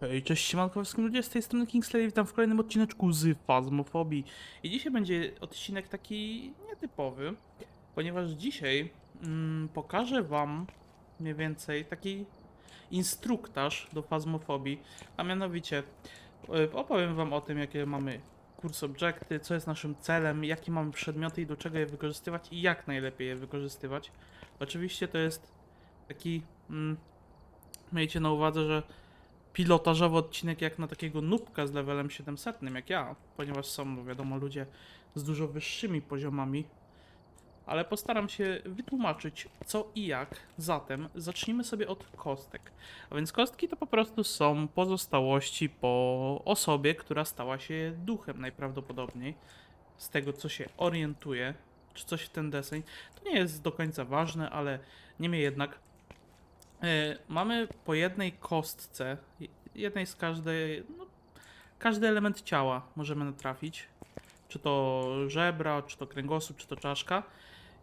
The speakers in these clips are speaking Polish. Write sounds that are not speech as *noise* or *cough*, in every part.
Hej, cześć siemanko ludzie, z tej strony Kingsley, witam w kolejnym odcineczku z Fazmofobii. I dzisiaj będzie odcinek taki nietypowy, ponieważ dzisiaj mm, pokażę wam mniej więcej taki instruktaż do Fazmofobii, a mianowicie e, opowiem wam o tym, jakie mamy kurs obiekty, co jest naszym celem, jakie mamy przedmioty i do czego je wykorzystywać i jak najlepiej je wykorzystywać. Oczywiście to jest taki, mm, miejcie na uwadze, że pilotażowy odcinek jak na takiego nubka z levelem 700 jak ja, ponieważ są, wiadomo, ludzie z dużo wyższymi poziomami, ale postaram się wytłumaczyć co i jak. Zatem zacznijmy sobie od kostek. A więc kostki to po prostu są pozostałości po osobie, która stała się duchem najprawdopodobniej. Z tego co się orientuje, czy coś w ten deseń. To nie jest do końca ważne, ale niemniej jednak Mamy po jednej kostce, je- jednej z każdej, no, każdy element ciała możemy natrafić. Czy to żebra, czy to kręgosłup, czy to czaszka.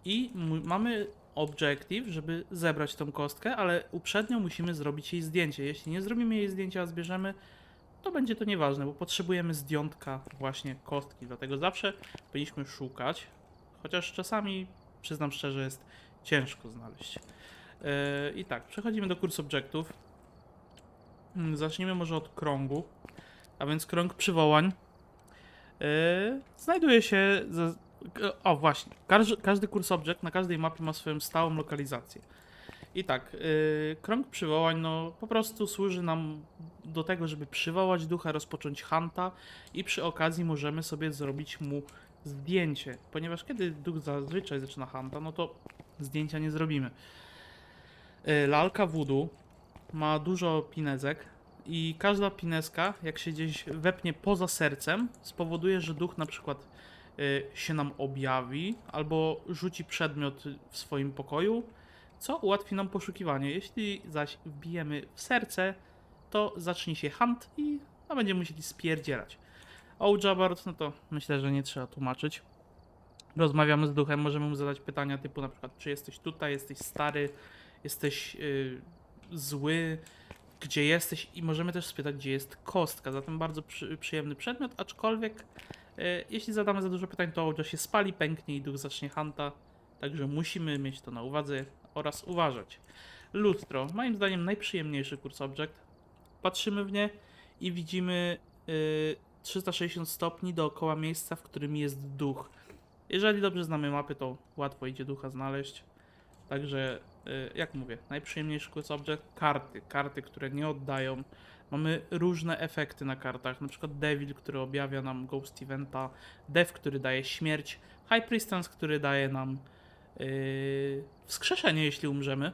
I mamy objective, żeby zebrać tą kostkę, ale uprzednio musimy zrobić jej zdjęcie. Jeśli nie zrobimy jej zdjęcia, a zbierzemy, to będzie to nieważne, bo potrzebujemy zdjątka właśnie kostki. Dlatego zawsze powinniśmy szukać, chociaż czasami, przyznam szczerze, jest ciężko znaleźć. Yy, I tak, przechodzimy do kurs obiektów. Mm, Zacznijmy może od krągu. A więc krąg przywołań yy, znajduje się. O, właśnie. Każdy, kurs object na każdej mapie ma swoją stałą lokalizację. I tak, yy, krąg przywołań no, po prostu służy nam do tego, żeby przywołać ducha, rozpocząć hanta i przy okazji możemy sobie zrobić mu zdjęcie. Ponieważ kiedy duch zazwyczaj zaczyna hanta, no to zdjęcia nie zrobimy. Y, Lalka voodoo ma dużo pinezek i każda pineska, jak się gdzieś wepnie poza sercem, spowoduje, że duch na przykład y, się nam objawi albo rzuci przedmiot w swoim pokoju, co ułatwi nam poszukiwanie. Jeśli zaś wbijemy w serce, to zacznie się hunt i no, będziemy musieli spierdzielać. O Jabard, no to myślę, że nie trzeba tłumaczyć. Rozmawiamy z duchem, możemy mu zadać pytania typu na przykład, czy jesteś tutaj, jesteś stary, jesteś y, zły, gdzie jesteś i możemy też spytać, gdzie jest kostka. Zatem bardzo przy, przyjemny przedmiot, aczkolwiek y, jeśli zadamy za dużo pytań, to Ołdża się spali, pęknie i duch zacznie hanta. Także musimy mieć to na uwadze oraz uważać. Lustro, moim zdaniem najprzyjemniejszy kurs object. Patrzymy w nie i widzimy y, 360 stopni dookoła miejsca, w którym jest duch. Jeżeli dobrze znamy mapy, to łatwo idzie ducha znaleźć. Także, jak mówię, najprzyjemniejszy kurs object, karty. Karty, które nie oddają. Mamy różne efekty na kartach, na przykład Devil, który objawia nam Ghost Eventa, Dev, który daje śmierć, High Priestess, który daje nam yy, wskrzeszenie, jeśli umrzemy.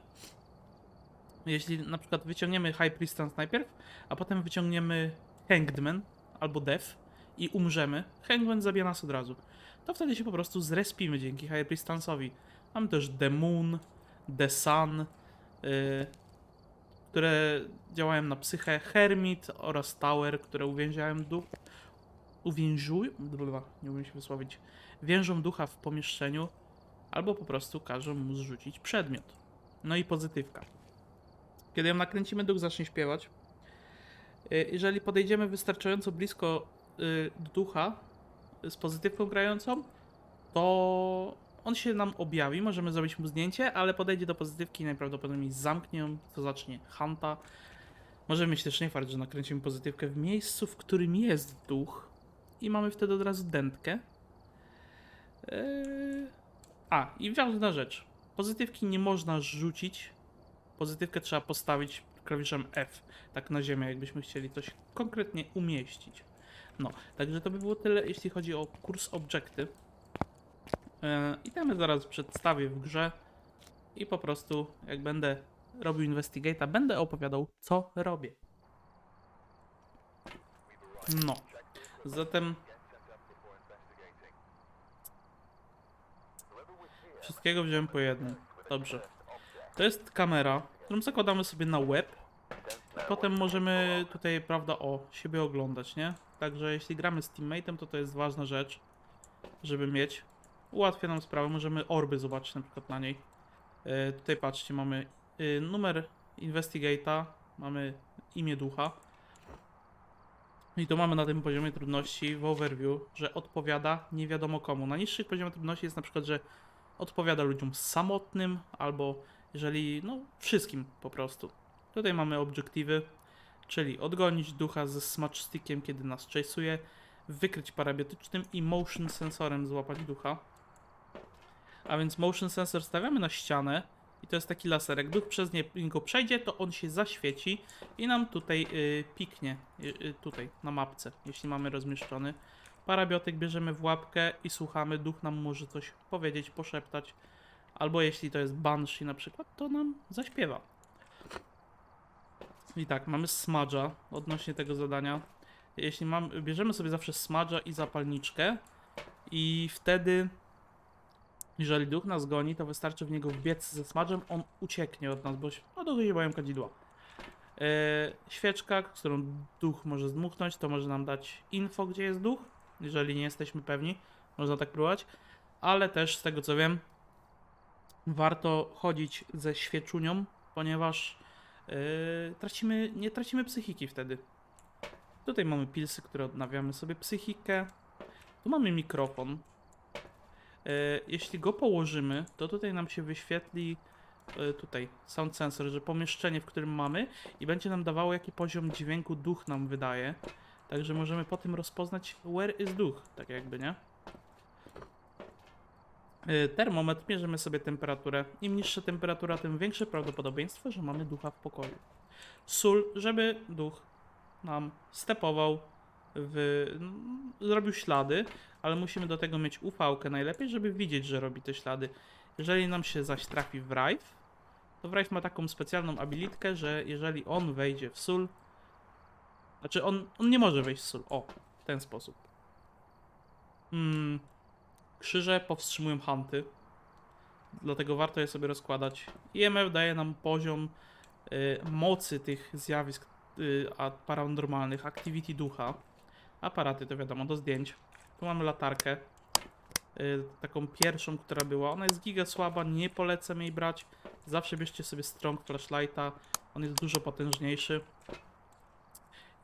Jeśli na przykład wyciągniemy High Priestess najpierw, a potem wyciągniemy Hangman albo Dev i umrzemy, Hangman zabija nas od razu. To wtedy się po prostu zrespimy dzięki High Priestessowi. Mamy też The Moon, The Sun, y, które działają na psychę, Hermit oraz Tower, które uwięziają duch. Uwiężują. Dobra, nie umiem się wysłowić. Więżą ducha w pomieszczeniu, albo po prostu każą mu zrzucić przedmiot. No i pozytywka. Kiedy ją nakręcimy, duch zacznie śpiewać. Y, Jeżeli podejdziemy wystarczająco blisko y, ducha z pozytywką grającą, to on się nam objawi, możemy zrobić mu zdjęcie, ale podejdzie do pozytywki i najprawdopodobniej zamknie ją, to zacznie hanta. Możemy mieć też niefart, że nakręcimy pozytywkę w miejscu, w którym jest duch i mamy wtedy od razu dętkę. Yy... A, i ważna rzecz. Pozytywki nie można rzucić. Pozytywkę trzeba postawić klawiszem F, tak na ziemię, jakbyśmy chcieli coś konkretnie umieścić. No, także to by było tyle, jeśli chodzi o kurs obiekty. E, I temy zaraz przedstawię w grze i po prostu jak będę robił investigate'a, będę opowiadał co robię. No, zatem wszystkiego wziąłem po jednym. Dobrze. To jest kamera, którą zakładamy sobie na web. Potem możemy tutaj, prawda, o, siebie oglądać, nie? Także jeśli gramy z teammate'em, to to jest ważna rzecz, żeby mieć ułatwia nam sprawę. Możemy orby zobaczyć na przykład na niej. E, tutaj patrzcie, mamy e, numer Investigate'a, mamy imię ducha. I tu mamy na tym poziomie trudności w overview, że odpowiada nie wiadomo komu. Na niższych poziomach trudności jest na przykład, że odpowiada ludziom samotnym albo jeżeli, no wszystkim po prostu. Tutaj mamy obiektywy, czyli odgonić ducha ze smudge stickiem, kiedy nas chase'uje, wykryć parabiotycznym i motion sensorem złapać ducha. A więc motion sensor stawiamy na ścianę i to jest taki laser. Jak duch przez nie- niego przejdzie, to on się zaświeci i nam tutaj y, piknie, y, y, tutaj na mapce, jeśli mamy rozmieszczony. Parabiotyk bierzemy w łapkę i słuchamy, duch nam może coś powiedzieć, poszeptać. Albo jeśli to jest Banshee na przykład, to nam zaśpiewa. I tak, mamy smudge'a odnośnie tego zadania. Jeśli mam, bierzemy sobie zawsze smudge'a i zapalniczkę i wtedy jeżeli duch nas goni, to wystarczy w niego wbiec ze smudge'em, on ucieknie od nas, bo się- no do się boją kadzidła. E, świeczka, którą duch może zdmuchnąć, to może nam dać info, gdzie jest duch, jeżeli nie jesteśmy pewni, można tak próbować, ale też z tego co wiem, warto chodzić ze świeczunią, ponieważ e, tracimy, nie tracimy psychiki wtedy. Tutaj mamy pilsy, które odnawiamy sobie psychikę. Tu mamy mikrofon. E, jeśli go położymy, to tutaj nam się wyświetli e, tutaj sound sensor, że pomieszczenie, w którym mamy i będzie nam dawało jaki poziom dźwięku duch nam wydaje. Także możemy po tym rozpoznać where is duch, tak jakby, nie? E, Termometr, mierzymy sobie temperaturę. Im niższa temperatura, tym większe prawdopodobieństwo, że mamy ducha w pokoju. Sól, żeby duch nam stepował, w, n- zrobił ślady, ale musimy do tego mieć ufałkę najlepiej, żeby widzieć, że robi te ślady. Jeżeli nam się zaś trafi Wraith, to Wraith ma taką specjalną abilitkę, że jeżeli on wejdzie w sól, znaczy on, on nie może wejść w sól, o, w ten sposób. Mm, krzyże powstrzymują hunty, dlatego warto je sobie rozkładać. IMF daje nam poziom y, mocy tych zjawisk y, paranormalnych, activity ducha. Aparaty to wiadomo, do zdjęć. Tu mamy latarkę. y, taką pierwszą, która była. Ona jest giga słaba, nie polecam jej brać. Zawsze bierzcie sobie strong flashlighta. On jest dużo potężniejszy.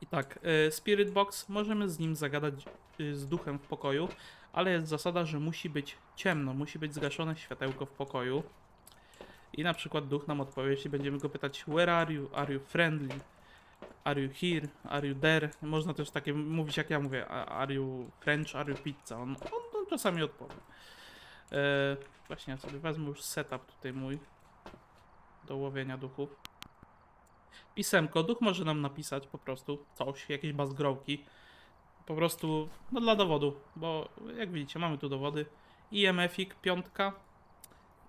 I tak, y, Spirit Box, możemy z nim zagadać y, z duchem w pokoju, ale jest zasada, że musi być ciemno, musi być zgaszone światełko w pokoju. I na przykład duch nam odpowie, jeśli będziemy go pytać Where are you? Are you friendly? Are you here? Are you there? Można też takie mówić jak ja mówię. Are you French? Are you pizza? On, on, on czasami odpowie. E, właśnie ja sobie wezmę już setup tutaj mój do łowienia duchów. Pisemko. Duch może nam napisać po prostu coś, jakieś bazgrołki. Po prostu no dla dowodu, bo jak widzicie mamy tu dowody. IMF-ik, piątka,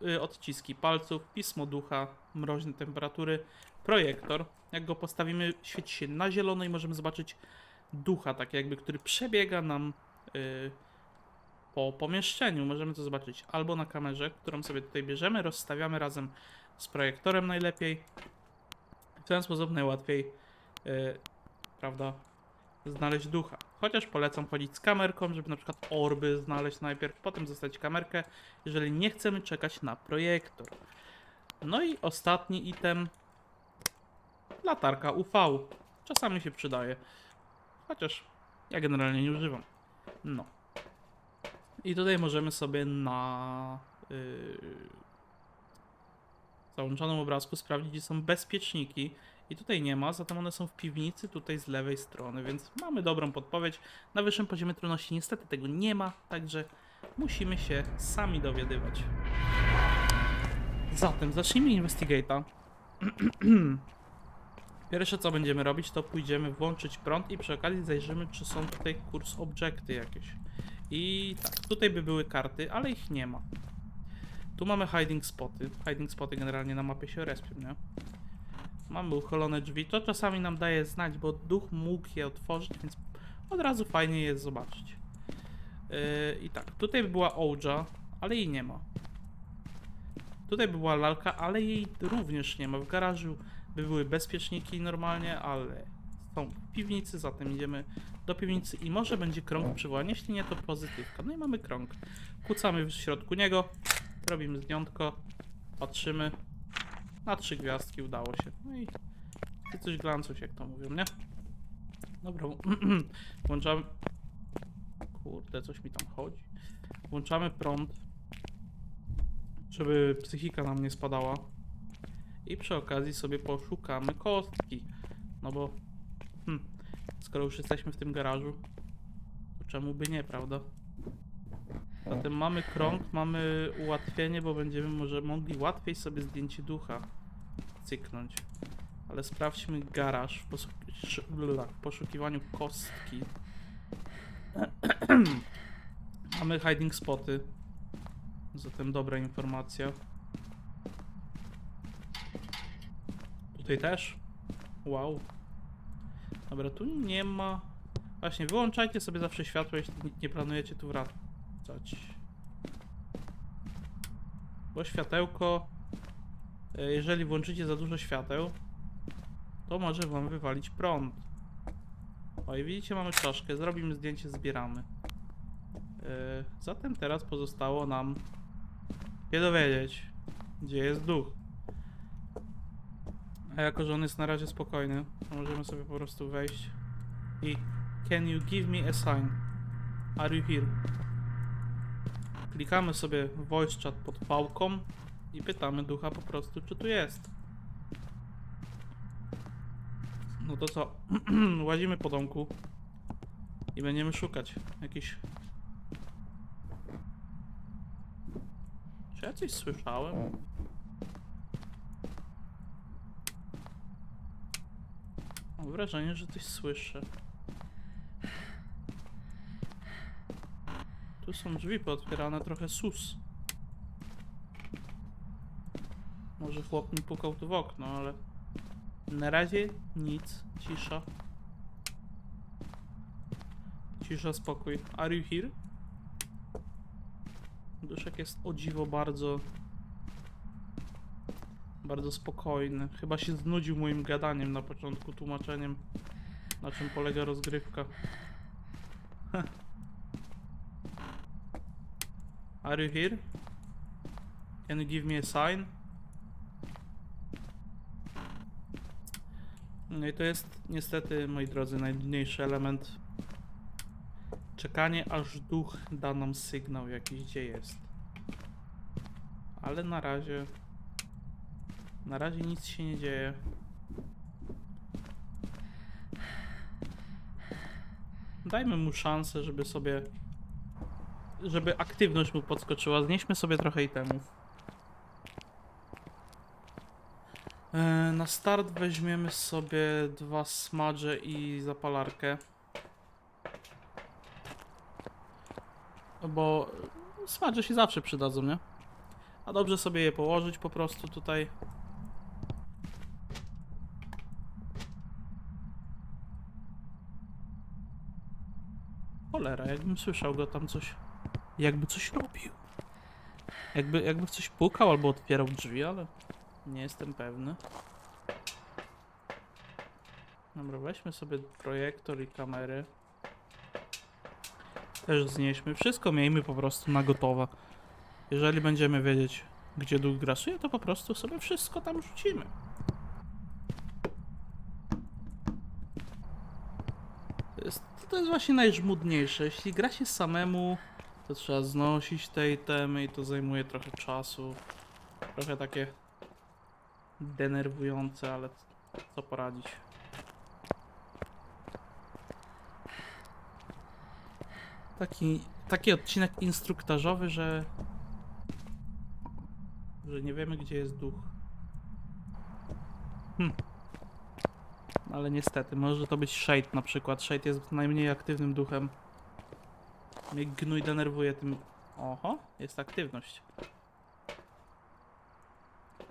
y, odciski palców, pismo ducha, mroźne temperatury, projektor. Jak go postawimy, świeci się na zielono i możemy zobaczyć ducha, tak jakby, który przebiega nam y, po pomieszczeniu. Możemy to zobaczyć albo na kamerze, którą sobie tutaj bierzemy, rozstawiamy razem z projektorem najlepiej. W ten sposób najłatwiej, y, prawda, znaleźć ducha. Chociaż polecam chodzić z kamerką, żeby na przykład orby znaleźć najpierw, potem zostać kamerkę, jeżeli nie chcemy czekać na projektor. No i ostatni item, latarka UV. Czasami się przydaje, chociaż ja generalnie nie używam. No. I tutaj możemy sobie na yy, załączonym obrazku sprawdzić, gdzie są bezpieczniki. I tutaj nie ma, zatem one są w piwnicy, tutaj z lewej strony, więc mamy dobrą podpowiedź. Na wyższym poziomie trudności niestety tego nie ma, także musimy się sami dowiadywać. Zatem zacznijmy Investigate'a. *clears throat* Pierwsze co będziemy robić, to pójdziemy włączyć prąd i przy okazji zajrzymy, czy są tutaj kurs obiekty jakieś. I tak, tutaj by były karty, ale ich nie ma. Tu mamy hiding spoty. Hiding spoty generalnie na mapie się respią, nie? Mamy uchylone drzwi. To czasami nam daje znać, bo duch mógł je otworzyć, więc od razu fajnie je zobaczyć. Yy, I tak, tutaj by była Oja, ale jej nie ma. Tutaj by była lalka, ale jej również nie ma. W garażu by były bezpieczniki normalnie, ale są w piwnicy, zatem idziemy do piwnicy i może będzie krąg przywołania, jeśli nie to pozytywka. No i mamy krąg. Kucamy w środku niego, robimy zdjątko, patrzymy. Na trzy gwiazdki udało się. No i coś glancuś, jak to mówią, nie? Dobra, *clears throat* włączamy... Kurde, coś mi tam chodzi. Włączamy prąd, żeby psychika nam nie spadała. I przy okazji sobie poszukamy kostki. No bo... Hmm, skoro już jesteśmy w tym garażu, to czemu by nie, prawda? Zatem mamy krąg, mamy ułatwienie, bo będziemy może mogli łatwiej sobie zdjęcie ducha cyknąć. Ale sprawdźmy garaż w, w poszukiwaniu kostki. *clears throat* mamy hiding spoty. Zatem dobra informacja. Tutaj też? Wow. Dobra, tu nie ma... Właśnie, wyłączajcie sobie zawsze światło, jeśli nie- planujecie tu wracać. Bo światełko... e, Jeżeli włączycie za dużo świateł, to może wam wywalić prąd. O i widzicie, mamy czaszkę, zrobimy zdjęcie, zbieramy. E, Zatem teraz pozostało nam się dowiedzieć, gdzie jest duch. A jako, że on jest na razie spokojny, to możemy sobie po prostu wejść i Can you give me a sign? Are you here? Klikamy sobie voice chat pod pałką i pytamy ducha po prostu, czy tu jest. No to co? *clears throat* Łazimy po domku i będziemy szukać jakiś. Czy ja coś słyszałem? Wrażenie, że coś słyszę. Tu są drzwi pootwierane, trochę sus. Może chłop mi pukał tu w okno, ale... Na razie nic, cisza. Cisza, spokój. Are you here? Duszek jest o dziwo bardzo... Bardzo spokojny. Chyba się znudził moim gadaniem na początku, tłumaczeniem na czym polega rozgrywka. *laughs* Are you here? Can you give me a sign? No i to jest niestety, moi drodzy, najtrudniejszy element. Czekanie, aż duch da nam sygnał jakiś, gdzie jest. Ale na razie... Na razie nic się nie dzieje. Dajmy mu szansę, żeby sobie... Żeby aktywność mu podskoczyła. Znieśmy sobie trochę itemów. E, Na start weźmiemy sobie dwa smadże i zapalarkę. Bo smadże się zawsze przydadzą, nie? A dobrze sobie je położyć po prostu tutaj. Jakbym słyszał go tam coś. Jakby coś robił. Jakby, jakby coś pukał albo otwierał drzwi, ale nie jestem pewny. Dobra, weźmy sobie projektor i kamery. Też znieśmy. Wszystko miejmy po prostu na gotowe. Jeżeli będziemy wiedzieć, gdzie duch grasuje, to po prostu sobie wszystko tam rzucimy. To jest, właśnie najżmudniejsze. Jeśli gra się samemu, to trzeba znosić te itemy i to zajmuje trochę czasu. Trochę takie denerwujące, ale co poradzić. Taki, taki odcinek instruktażowy, że że nie wiemy gdzie jest duch. Hm. Ale niestety, może to być Shade na przykład. Shade jest najmniej aktywnym duchem. Mnie gnój denerwuje tym... Oho, jest aktywność.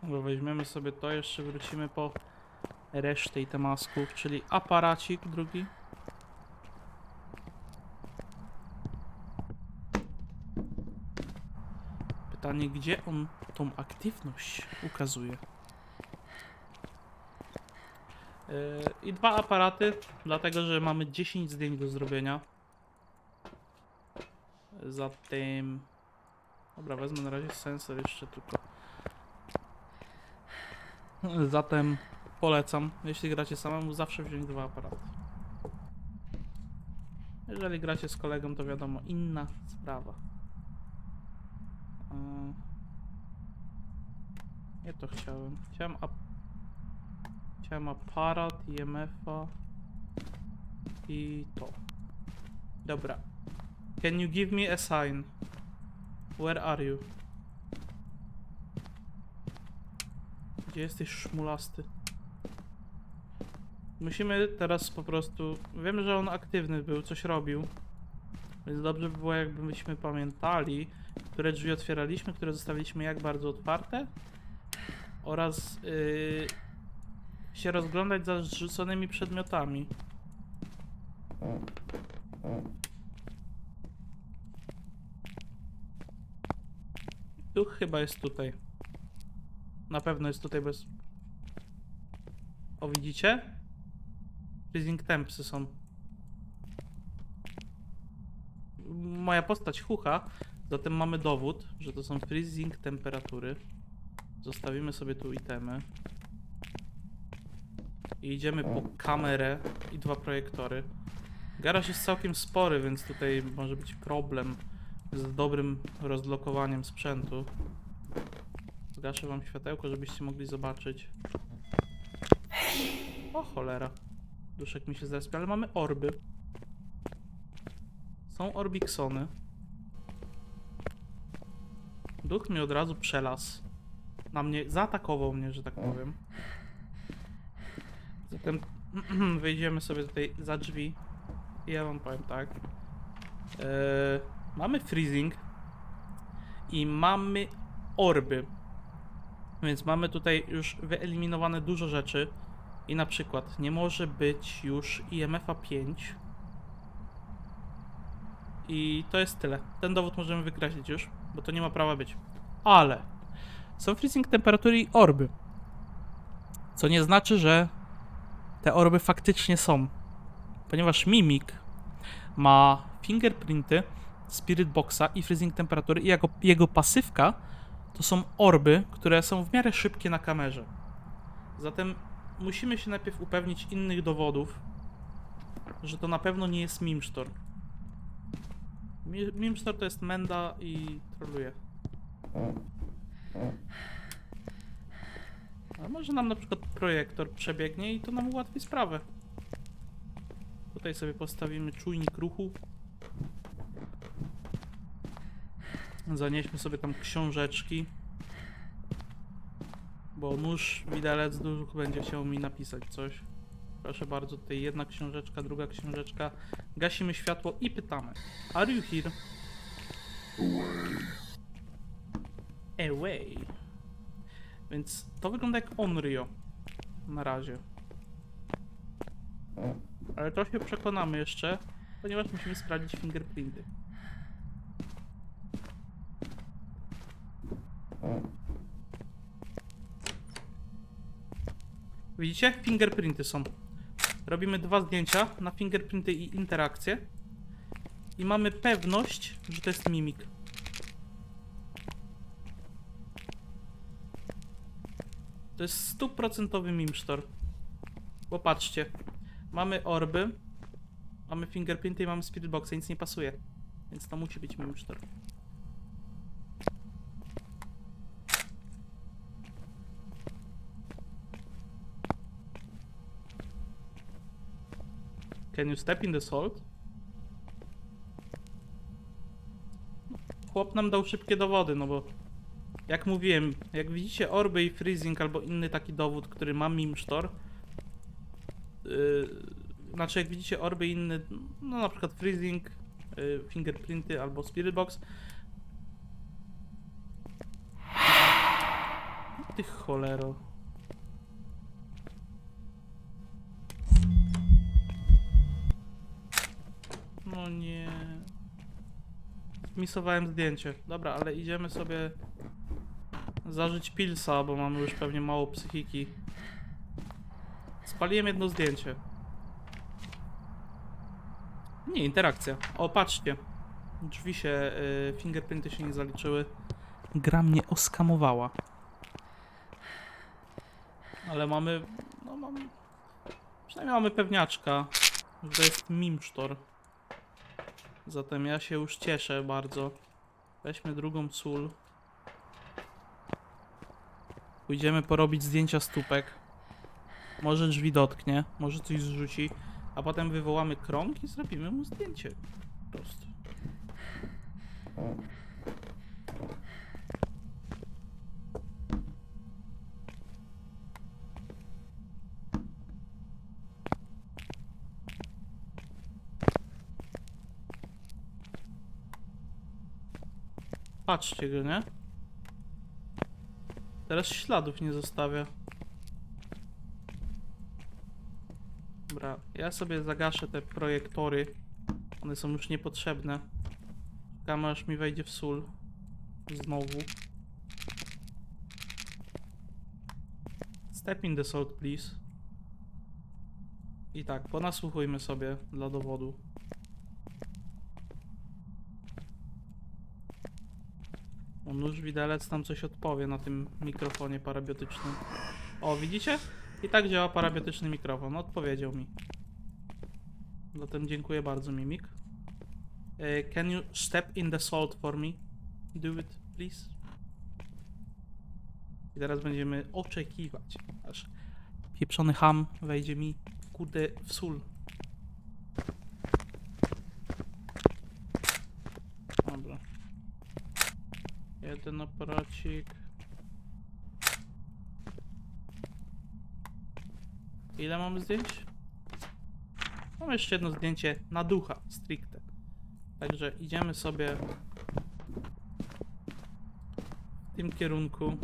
Dobra, weźmiemy sobie to, jeszcze wrócimy po resztę i temasków, czyli aparacik drugi. Pytanie, gdzie on tą aktywność ukazuje? Yy, I dwa aparaty, dlatego że mamy 10 zdjęć do zrobienia. Zatem... Dobra, wezmę na razie sensor jeszcze tylko. Zatem polecam, jeśli gracie samemu, zawsze wziąć dwa aparaty. Jeżeli gracie z kolegą, to wiadomo, inna sprawa. Eee, Nie to chciałem. Chciałem, ap chciałem aparat, IMF-a i to. Dobra. Can you give me a sign? Where are you? Gdzie jesteś szmulasty? Musimy teraz po prostu... Wiem, że on aktywny był, coś robił. Więc dobrze by było, jakbyśmy pamiętali, które drzwi otwieraliśmy, które zostawiliśmy jak bardzo otwarte. Oraz yy, się rozglądać za zrzuconymi przedmiotami. Duch chyba jest tutaj. Na pewno jest tutaj bez... O, widzicie? Freezing tempsy są. Moja postać chucha, zatem mamy dowód, że to są freezing temperatury. Zostawimy sobie tu itemy. I idziemy po kamerę i dwa projektory. Garaż jest całkiem spory, więc tutaj może być problem z dobrym rozlokowaniem sprzętu. Zgaszę wam światełko, żebyście mogli zobaczyć. O cholera. Duszek mi się zespia, ale mamy orby. Są orbiksony. Duch mi od razu przelazł. Na mnie, zaatakował mnie, że tak powiem. Zatem *clears throat* wyjdziemy sobie tutaj za drzwi. I ja wam powiem tak. Eee, mamy freezing. I mamy orby. Więc mamy tutaj już wyeliminowane dużo rzeczy. I na przykład nie może być już IMF-a 5. I to jest tyle. Ten dowód możemy wykreślić już, bo to nie ma prawa być. Ale są freezing temperatury i orby. Co nie znaczy, że te orby faktycznie są. Ponieważ Mimik ma fingerprinty, spirit boxa i freezing temperatury i jego, pasywka to są orby, które są w miarę szybkie na kamerze. Zatem musimy się najpierw upewnić innych dowodów, że to na pewno nie jest Mimstor. Mi- Mimstor to jest Menda i troluje. A może nam na przykład projektor przebiegnie i to nam ułatwi sprawę. Tutaj sobie postawimy czujnik ruchu. Zanieśmy sobie tam książeczki. Bo nóż, widelec, duch będzie chciał mi napisać coś. Proszę bardzo, tutaj jedna książeczka, druga książeczka. Gasimy światło i pytamy. Are you here? Away. Więc to wygląda jak Onryo. Na razie. Ale to się przekonamy jeszcze, ponieważ musimy sprawdzić fingerprinty. Widzicie? Fingerprinty są. Robimy dwa zdjęcia na fingerprinty i interakcje. I mamy pewność, że to jest mimik. To jest stuprocentowy mimsztor. Popatrzcie. Mamy orby, mamy fingerprinty i mamy spirit boxa, nic nie pasuje. Więc to musi być mimsztor. Can you step in the salt? Chłop nam dał szybkie dowody, no bo jak mówiłem, jak widzicie orby i freezing albo inny taki dowód, który ma mimsztor, yy, znaczy jak widzicie orby i inny, no na przykład freezing, yy, fingerprinty albo spirit box, ty cholero. No nie. Misowałem zdjęcie. Dobra, ale idziemy sobie zażyć pilsa, bo mamy już pewnie mało psychiki. Spaliłem jedno zdjęcie. Nie, interakcja. O, patrzcie. Drzwi się, y, fingerprinty się nie zaliczyły. Gra mnie oskamowała. Ale mamy, no mamy, przynajmniej mamy pewniaczka, że jest mimsztor. Zatem ja się już cieszę bardzo. Weźmy drugą sól. Pójdziemy porobić zdjęcia stópek. Może drzwi dotknie, może coś zrzuci. A potem wywołamy krąg i zrobimy mu zdjęcie. Po prostu. Patrzcie go, nie? Teraz śladów nie zostawia. Dobra, ja sobie zagaszę te projektory. One są już niepotrzebne. Czekamy aż mi wejdzie w sól. Znowu. Step in the salt, please. I tak, ponasłuchujmy sobie dla dowodu. Nóż widelec tam coś odpowie na tym mikrofonie parabiotycznym. O, widzicie? I tak działa parabiotyczny mikrofon. Odpowiedział mi. Zatem dziękuję bardzo, Mimik. E, can you step in the salt for me? Do it, please. I teraz będziemy oczekiwać, aż pieprzony ham wejdzie mi, kurde, w sól. Dobra. Jeden aparacik. Ile mamy zdjęć? Mam jeszcze jedno zdjęcie na ducha, stricte. Także idziemy sobie w tym kierunku.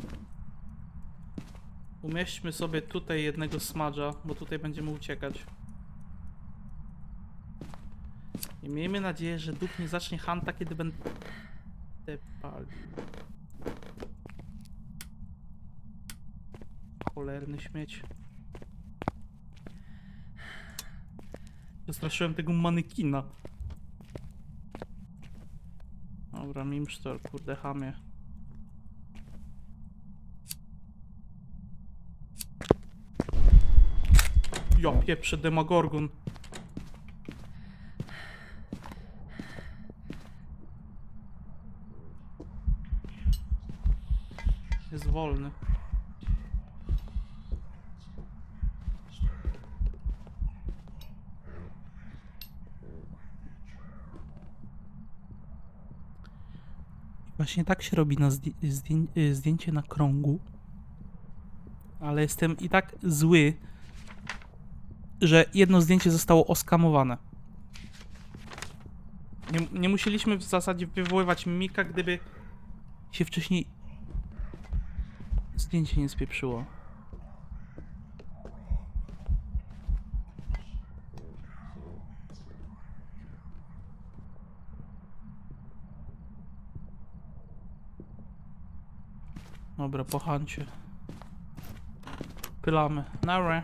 Umieśćmy sobie tutaj jednego smadża, bo tutaj będziemy uciekać. I miejmy nadzieję, że duch nie zacznie hanta, kiedy będę palił. Cholerny śmieć. Zastraszyłem tego manekina. Dobra, mimsztor, kurde, hamie. Ja pieprzę demagorgon. Jest wolny. Właśnie tak się robi na zdję- y, zdjęcie na krągu. Ale jestem i tak zły, że jedno zdjęcie zostało oskamowane. Nie, nie musieliśmy w zasadzie wywoływać mimika, gdyby się wcześniej zdjęcie nie spieprzyło. Dobra, po hancie. Pylamy. Nara.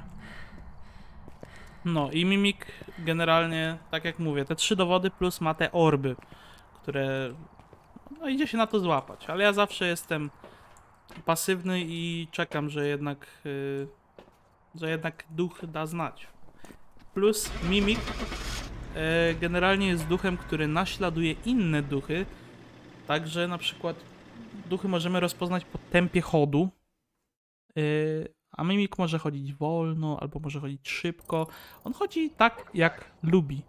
No i mimik generalnie, tak jak mówię, te trzy dowody plus ma te orby, które no idzie się na to złapać, ale ja zawsze jestem pasywny i czekam, że jednak yy, że jednak duch da znać. Plus mimik yy, generalnie jest duchem, który naśladuje inne duchy, także na przykład duchy możemy rozpoznać po tempie chodu. Yy, a mimik może chodzić wolno, albo może chodzić szybko. On chodzi tak, jak lubi.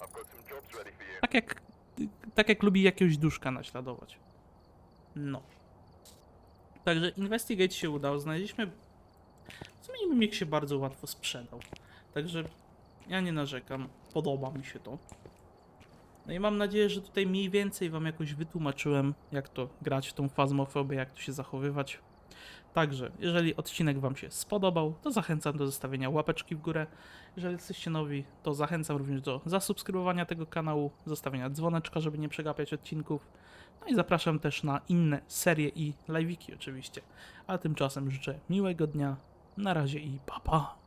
Tak jak, tak jak lubi jakiegoś duszka naśladować. No. Także Investigate się udał. Znaleźliśmy. W sumie mimik się bardzo łatwo sprzedał. Także ja nie narzekam. Podoba mi się to. No i mam nadzieję, że tutaj mniej więcej wam jakoś wytłumaczyłem, jak to grać w tą fazmofobię, jak tu się zachowywać. Także, jeżeli odcinek wam się spodobał, to zachęcam do zostawienia łapeczki w górę. Jeżeli jesteście nowi, to zachęcam również do zasubskrybowania tego kanału, zostawienia dzwoneczka, żeby nie przegapiać odcinków. No i zapraszam też na inne serie i live'iki oczywiście. A tymczasem życzę miłego dnia. Na razie i pa pa.